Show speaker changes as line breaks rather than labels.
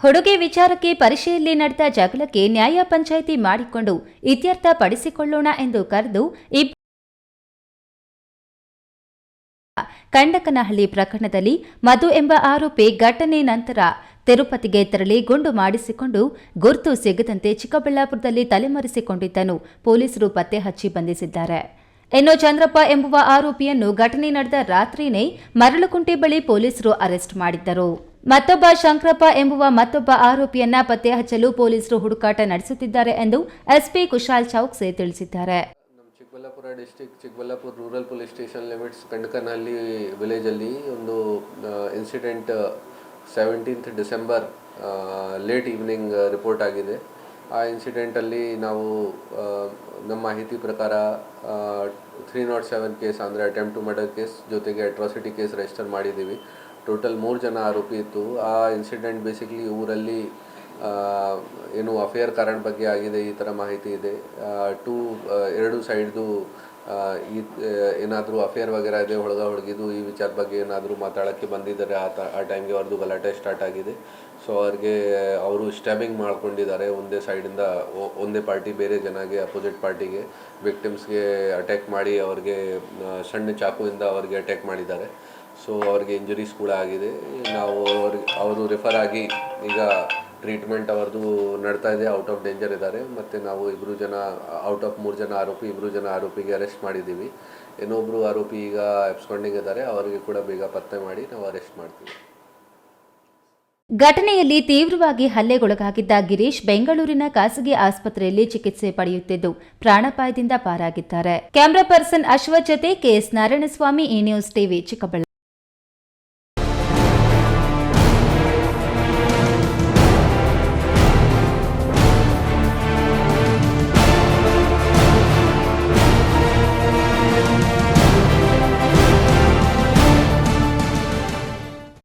ಹುಡುಗಿ ವಿಚಾರಕ್ಕೆ ಪರಿಷೆಯಲ್ಲಿ ನಡೆದ ಜಗಳಕ್ಕೆ ನ್ಯಾಯ ಪಂಚಾಯಿತಿ ಮಾಡಿಕೊಂಡು ಇತ್ಯರ್ಥ ಪಡಿಸಿಕೊಳ್ಳೋಣ ಎಂದು ಕರೆದು ಇಬ್ಬ ಕಂಡಕನಹಳ್ಳಿ ಪ್ರಕರಣದಲ್ಲಿ ಮಧು ಎಂಬ ಆರೋಪಿ ಘಟನೆ ನಂತರ ತಿರುಪತಿಗೆ ತೆರಳಿ ಗುಂಡು ಮಾಡಿಸಿಕೊಂಡು ಗುರುತು ಸಿಗದಂತೆ ಚಿಕ್ಕಬಳ್ಳಾಪುರದಲ್ಲಿ ತಲೆಮರೆಸಿಕೊಂಡಿದ್ದನು ಪೊಲೀಸರು ಪತ್ತೆ ಹಚ್ಚಿ ಬಂಧಿಸಿದ್ದಾರೆ. ಇನ್ನು ಚಂದ್ರಪ್ಪ ಎಂಬುವ ಆರೋಪಿಯನ್ನು ಘಟನೆ ನಡೆದ ರಾತ್ರಿನೇ ಮರಳುಕುಂಟೆ ಬಳಿ ಪೊಲೀಸರು ಅರೆಸ್ಟ್ ಮಾಡಿದ್ದರು. ಮತ್ತೊಬ್ಬ ಶಂಕರಪ್ಪ ಎಂಬುವ ಮತ್ತೊಬ್ಬ ಆರೋಪಿಯನ್ನ ಪತ್ತೆ ಹಚ್ಚಲು ಪೊಲೀಸರು ಹುಡುಕಾಟ ನಡೆಸುತ್ತಿದ್ದಾರೆ ಎಂದು ಎಸ್ಪಿ ಕುಶಾಲ್ ಚೌಕ್ಸೆ ತಿಳಿಸಿದ್ದಾರೆ.
Chikkaballapur district, Chikkaballapur rural police station limits Kandakanahalli ವಿಲೇಜಲ್ಲಿ ಒಂದು incident seventeenth December late evening report ಆಗಿದೆ. ಆ ಇನ್ಸಿಡೆಂಟಲ್ಲಿ ನಾವು ನಮ್ಮ ಮಾಹಿತಿ ಪ್ರಕಾರ ತ್ರೀ ನಾಟ್ ಸೆವೆನ್ ಕೇಸ್ ಅಂದರೆ ಅಟೆಂಪ್ಟ್ ಟು ಮರ್ಡರ್ ಕೇಸ್ ಜೊತೆಗೆ ಅಟ್ರಾಸಿಟಿ ಕೇಸ್ ರಿಜಿಸ್ಟರ್ ಮಾಡಿದ್ದೀವಿ. ಟೋಟಲ್ ಮೂರು ಜನ ಆರೋಪಿ ಇತ್ತು. ಆ ಇನ್ಸಿಡೆಂಟ್ ಬೇಸಿಕ್ಲಿ ಊರಲ್ಲಿ ಏನು ಅಫೇರ್ ಕಾರಣ ಬಗ್ಗೆ ಆಗಿದೆ, ಈ ಥರ ಮಾಹಿತಿ ಇದೆ. ಟೂ ಎರಡು ಸೈಡ್ದು ಈ ಏನಾದರೂ ಅಫೇರ್ ವಗೇರ ಇದೆ ಹೊಳಗ ಹುಡುಗಿದು ಈ ವಿಚಾರ ಬಗ್ಗೆ ಏನಾದರೂ ಮಾತಾಡೋಕ್ಕೆ ಬಂದಿದ್ದಾರೆ, ಆ ತ, ಆ ಟೈಮ್ಗೆ ಅವ್ರದ್ದು ಗಲಾಟೆ ಸ್ಟಾರ್ಟ್ ಆಗಿದೆ. ಸೊ ಅವ್ರಿಗೆ ಅವರು ಸ್ಟ್ಯಾಬಿಂಗ್ ಮಾಡ್ಕೊಂಡಿದ್ದಾರೆ, ಒಂದೇ ಸೈಡಿಂದ ಒಂದೇ ಪಾರ್ಟಿ ಬೇರೆ ಜನಗೆ ಅಪೋಸಿಟ್ ಪಾರ್ಟಿಗೆ ವಿಕ್ಟಿಮ್ಸ್ಗೆ ಅಟ್ಯಾಕ್ ಮಾಡಿ, ಅವ್ರಿಗೆ ಸಣ್ಣ ಚಾಕುವಿಂದ ಅವ್ರಿಗೆ ಅಟ್ಯಾಕ್ ಮಾಡಿದ್ದಾರೆ. ಸೊ ಅವ್ರಿಗೆ ಇಂಜುರೀಸ್ ಕೂಡ ಆಗಿದೆ. ನಾವು ಅವ್ರಿಗೆ, ಅವರು ರೆಫರ್ ಆಗಿ ಈಗ ಟ್ರೀಟ್ಮೆಂಟ್ ಅವ್ರದ್ದು ನಡ್ತಾ ಇದೆ ಔಟ್ ಆಫ್ ಡೇಂಜರ್ ಇದ್ದಾರೆ. ಮತ್ತು ನಾವು ಇಬ್ಬರು ಜನ ಔಟ್ ಆಫ್ ಮೂರು ಜನ ಆರೋಪಿ ಇಬ್ಬರು ಜನ ಆರೋಪಿಗೆ ಅರೆಸ್ಟ್ ಮಾಡಿದ್ದೀವಿ. ಇನ್ನೊಬ್ಬರು ಆರೋಪಿ ಈಗ ಎಬ್ಸ್ಕೊಂಡಿಂಗ್ ಇದ್ದಾರೆ. ಅವರಿಗೆ ಕೂಡ ಬೇಗ ಪತ್ತೆ ಮಾಡಿ ನಾವು ಅರೆಸ್ಟ್ ಮಾಡ್ತೀವಿ.
ಘಟನೆಯಲ್ಲಿ ತೀವ್ರವಾಗಿ ಹಲ್ಲೆಗೊಳಗಾಗಿದ್ದ ಗಿರೀಶ್ ಬೆಂಗಳೂರಿನ ಖಾಸಗಿ ಆಸ್ಪತ್ರೆಯಲ್ಲಿ ಚಿಕಿತ್ಸೆ ಪಡೆಯುತ್ತಿದ್ದು ಪ್ರಾಣಾಪಾಯದಿಂದ ಪಾರಾಗಿದ್ದಾರೆ. ಕ್ಯಾಮರಾ ಪರ್ಸನ್ ಅಶ್ವಥ್ ಜೊತೆ ಕೆಎಸ್ ನಾರಾಯಣಸ್ವಾಮಿ ಈ ನ್ಯೂಸ್ ಟಿವಿ, ಚಿಕ್ಕಬಳ್ಳಾಪುರ.